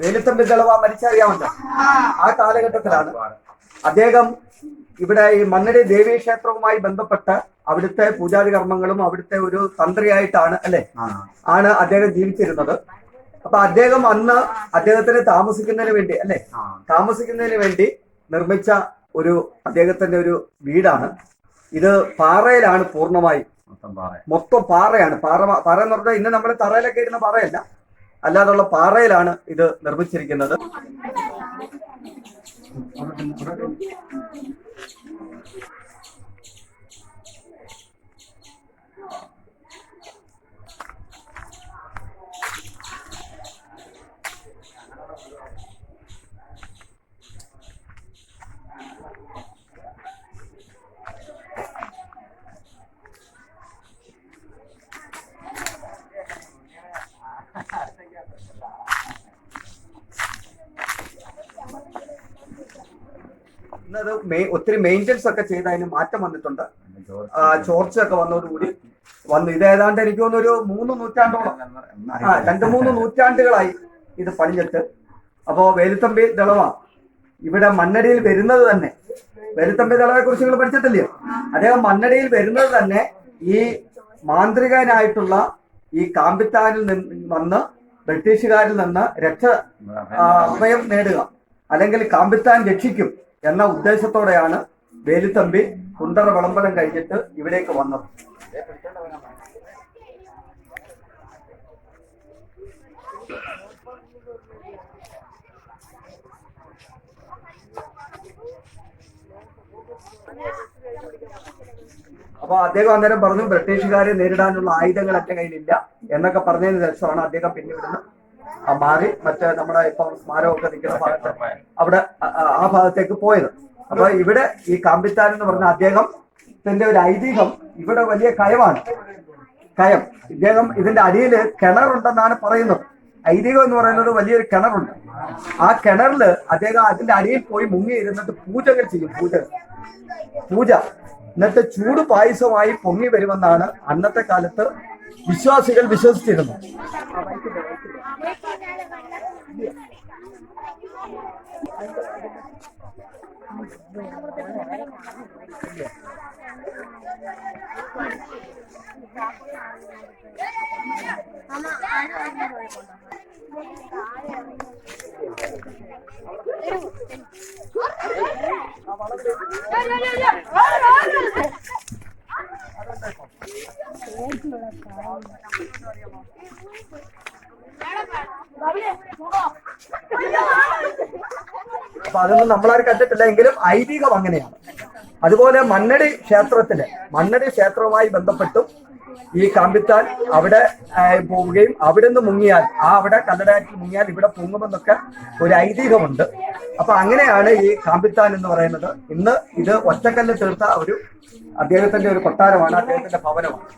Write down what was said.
വേലുത്തമ്പി ദളവ മരിച്ചറിയാമല്ലോ? ആ കാലഘട്ടത്തിലാണ് അദ്ദേഹം ഇവിടെ ഈ മണ്ണടി ദേവീ ക്ഷേത്രവുമായി ബന്ധപ്പെട്ട അവിടുത്തെ പൂജാതി കർമ്മങ്ങളും അവിടുത്തെ ഒരു തന്ത്രിയായിട്ടാണ് അല്ലെ? ആണ് അദ്ദേഹം ജീവിച്ചിരുന്നത്. അപ്പൊ അദ്ദേഹം അന്ന് അദ്ദേഹത്തിന് താമസിക്കുന്നതിന് വേണ്ടി അല്ലെ? താമസിക്കുന്നതിന് വേണ്ടി നിർമ്മിച്ച ഒരു അദ്ദേഹത്തിന്റെ ഒരു വീടാണ്. ഇത് പാറയിലാണ് പൂർണമായി. മൊത്തം മൊത്തം പാറയാണ്. പാറ പാറ എന്ന് പറഞ്ഞാൽ ഇന്ന് നമ്മൾ തറയിലൊക്കെ ഇരുന്ന പാറയല്ല. അല്ലാതുള്ള പാറയിലാണ് ഇത് നിർമ്മിച്ചിരിക്കുന്നത്. മെയ്- ഒത്തിരി മെയിന്റെനൻസ് ഒക്കെ ചെയ്ത് അതിന് മാറ്റം വന്നിട്ടുണ്ട്. ആ, ചോർച്ചയൊക്കെ വന്നതോടുകൂടി വന്നു. ഇത് ഏതാണ്ട് എനിക്ക് തോന്നുന്നു ഒരു മൂന്ന് നൂറ്റാണ്ടോളം. ആ രണ്ട് മൂന്ന് നൂറ്റാണ്ടുകളായി ഇത് പണിഞ്ഞിട്ട് അപ്പോ വേലുത്തമ്പി ദളവ. ഇവിടെ മണ്ണടിയിൽ വരുന്നത് തന്നെ. വേലുത്തമ്പി ദളവയെ കുറിച്ച് നിങ്ങൾ പഠിച്ചിട്ടില്ലേ അദ്ദേഹം മണ്ണടിയിൽ വരുന്നത് തന്നെ ഈ മാന്ത്രികനായിട്ടുള്ള ഈ കാമ്പിത്താനിൽ നിന്ന് വന്ന് ബ്രിട്ടീഷുകാരിൽ നിന്ന് രക്ഷ അഭയം നേടുക. അല്ലെങ്കിൽ കാമ്പിത്താൻ രക്ഷിക്കും എന്ന ഉദ്ദേശത്തോടെയാണ് വേലിത്തമ്പി കുണ്ടറ വിളംബരം കഴിഞ്ഞിട്ട് ഇവിടേക്ക് വന്നത്. അപ്പൊ അദ്ദേഹം അന്നേരം പറഞ്ഞു ബ്രിട്ടീഷുകാരെ നേരിടാനുള്ള ആയുധങ്ങൾ എന്റെ കയ്യിലില്ല എന്നൊക്കെ പറഞ്ഞതിന് ശേഷമാണ് അദ്ദേഹം പിന്നെ ആ മാറി മറ്റേ നമ്മുടെ ഇപ്പൊ സ്മാരകമൊക്കെ നിൽക്കുന്ന ഭാഗത്ത് അവിടെ ആ- ഭാഗത്തേക്ക് പോയത്. അപ്പൊ ഇവിടെ ഈ കാമ്പിത്താൻ എന്ന് പറഞ്ഞ അദ്ദേഹം ഇതിന്റെ ഒരു ഐതിഹ്യം ഇവിടെ വലിയ കയമാണ്. കയം. ഇദ്ദേഹം ഇതിന്റെ അടിയിൽ കിണറുണ്ടെന്നാണ് പറയുന്നത്. ഐതിഹ്യം എന്ന് പറയുന്നത് വലിയൊരു കിണറുണ്ട്. ആ കിണറിൽ അദ്ദേഹം അതിന്റെ അടിയിൽ പോയി മുങ്ങി ഇരുന്നിട്ട് പൂജകൾ ചെയ്യും. പൂജകൾ. പൂജ. എന്നിട്ട് ചൂട് പായസമായി പൊങ്ങി വരുമെന്നാണ് അന്നത്തെ കാലത്ത് വിശ്വാസികൾ വിശ്വസിച്ചിരുന്നത്. അപ്പൊ അതൊന്നും നമ്മളാരും കണ്ടിട്ടില്ല എങ്കിലും ഐതിഹ്യം അങ്ങനെയാണ്. അതുപോലെ മണ്ണടി ക്ഷേത്രത്തിൽ മണ്ണടി ക്ഷേത്രവുമായി ബന്ധപ്പെട്ടും ഈ കാമ്പിത്താൻ അവിടെ പോവുകയും അവിടെ നിന്ന് മുങ്ങിയാൽ ആ അവിടെ കല്ലടയാറ്റിൽ മുങ്ങിയാൽ ഇവിടെ പൊങ്ങുമെന്നൊക്കെ ഒരു ഐതിഹ്യമുണ്ട്. അപ്പൊ അങ്ങനെയാണ് ഈ കാമ്പിത്താൻ എന്ന് പറയുന്നത്. ഇന്ന് ഇത് ഒറ്റക്കല്ല് തീർത്ത ഒരു അദ്ദേഹത്തിന്റെ ഒരു കൊട്ടാരമാണ് അദ്ദേഹത്തിന്റെ ഭവനമാണ്.